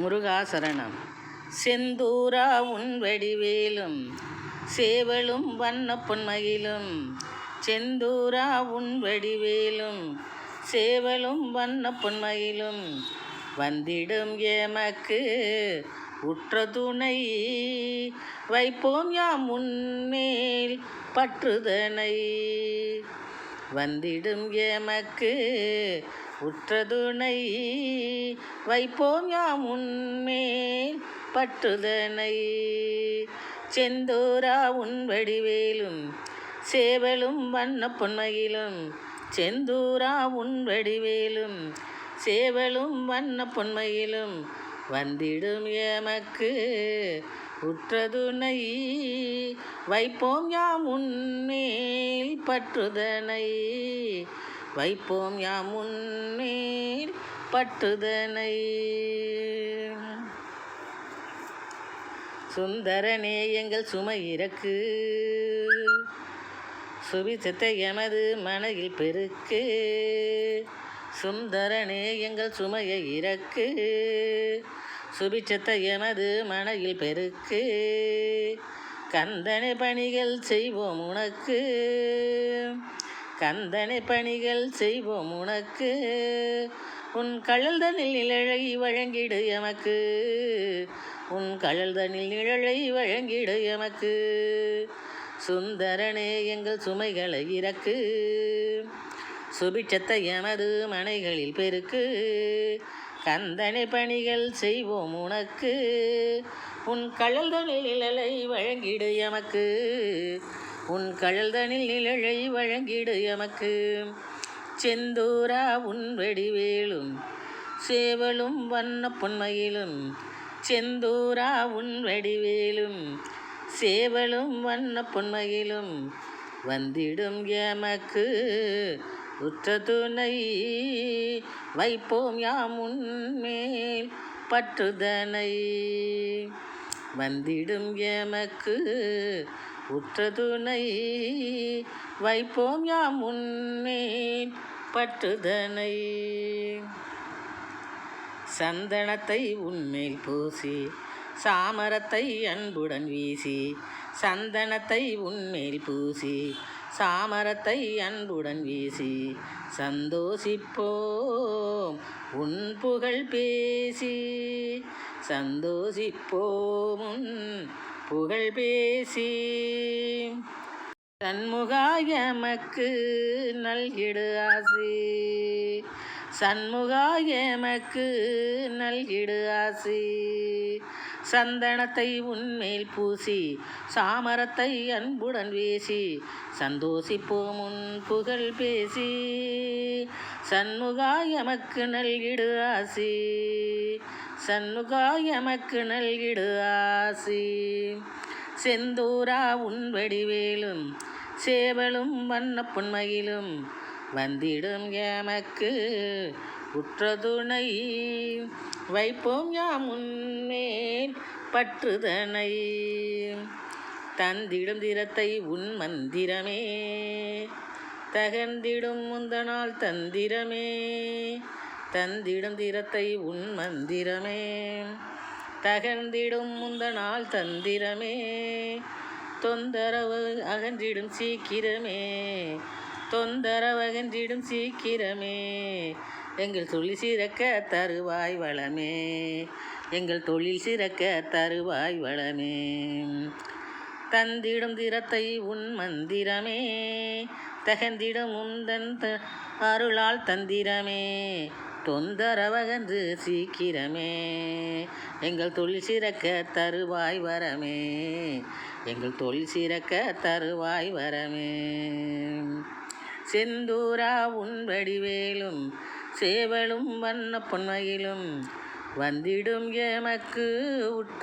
முருகாசரணம் செந்தூரா உன் வடிவேலும் சேவலும் வண்ண பொன்மகிலும் செந்தூரா உன் வடிவேலும் சேவலும் வண்ண பொன்மகிலும் வந்திடும் எமக்கு உற்ற துணை. வைப்போம் யாம் உன்மேல் பற்றுதனை. வந்திடும் எமக்கு உற்றதுணை. வைப்போம் யாம் உன்மேல் பற்றுதனை. செந்தூரா உன் வடிவேலும் சேவலும் வண்ண பொன்மையிலும். செந்தூரா உன் வடிவேலும் சேவலும் வண்ண பொன்மையிலும். வந்திடும் எமக்கு உற்றதுணை வைப்போம் யாம் உன்மேல் பற்றுதனை. வைப்போம் யாம் உன்மேல் பற்றுதனை. சுந்தரனே எங்கள் சுமை இறக்கு. சுவிசத்தை எமது மனையில் பெருக்கு. சுந்தரனே எங்கள் சுமையை இறக்கு. சுபிச்சத்தை எமது மனையில் பெருக்கு. கந்தனை பணிகள் செய்வோம் உனக்கு. கந்தனை பணிகள் செய்வோம் உனக்கு. உன் கழல்தனில் நிழலை வழங்கிடு எமக்கு. உன் கழல்தனில் நிழலை வழங்கிடு எமக்கு. சுந்தரனே எங்கள் சுமைகளை இறக்கு. சுபிட்சத்தை எமது மனைகளில் பெருக்கு. கந்தனை பணிகள் செய்வோம் உனக்கு. உன் கழல்தனில் நிழலை வழங்கிடு எமக்கு. உன் கழல்தனில் நிழலை வழங்கிடு எமக்கு. செந்தூரா உன் வெடிவேலும் சேவலும் வண்ண பொன்மையிலும் செந்தூரா உன் வெடிவேலும் சேவலும் வண்ண பொன்மையிலும் வந்திடும் எமக்கு. உற்ற துணை வைப்போம் யாம் உன்மேல் பற்றுதனை. வந்திடும் எமக்கு உற்ற துணை வைப்போம் யாம் உன்மேல் பற்றுதனை. சந்தனத்தை உன்மேல் பூசி சாமரத்தை அன்புடன் வீசி சந்தனத்தை உன்மேல் பூசி சாமரத்தை அன்புடன் வீசி சந்தோஷிப்போம் உன் புகழ் பேசி சந்தோஷிப்போம் உன் புகழ் பேசி. சண்முகாயமக்கு நல்கிடு ஆசி. சண்முகா சண்முகாயமக்கு நல்கிடு ஆசி. சந்தனத்தை உன்மேல் பூசி சாமரத்தை அன்புடன் வீசி சந்தோஷிப்போம் உன் புகழ் பேசி. சண்முகா எமக்கு நல்கிடு ஆசி. சண்முகா எமக்கு நல்கிடு ஆசி. செந்தூரா உன் வடிவேலும் சேவலும் வண்ண புன்மையிலும் வந்திடும் எமக்கு உற்றதுணை. வைப்போம் யாம் உன்மேல் பற்றுதனை. தந்திடும் திறத்தை உன் மந்திரமே. தகர்ந்திடும் முந்தனால் தந்திரமே. தந்திடும் திறத்தை உன் மந்திரமே. தகர்ந்திடும் முந்தனால் தந்திரமே. தொந்தரவு அகன்றிடும் சீக்கிரமே. தொந்தரவகன்றிடும் சீக்கிரமே. எங்கள் தொழில் சிறக்க தருவாய் வளமே. எங்கள் தொழில் சிறக்க தருவாய் வளமே. தந்திடும் திறத்தை உன் மந்திரமே. தகந்திடும் உந்தன் த அருளால் தந்திரமே. தொந்தரவகன்று சீக்கிரமே. எங்கள் தொழில் சிறக்க தருவாய் வரமே. எங்கள் தொழில் சிறக்க தருவாய் வரமே. செந்தூரா உன் வடிவேலும் சேவலும் வண்ண பொன்மையிலும் வந்திடும் எமக்கு உற்ற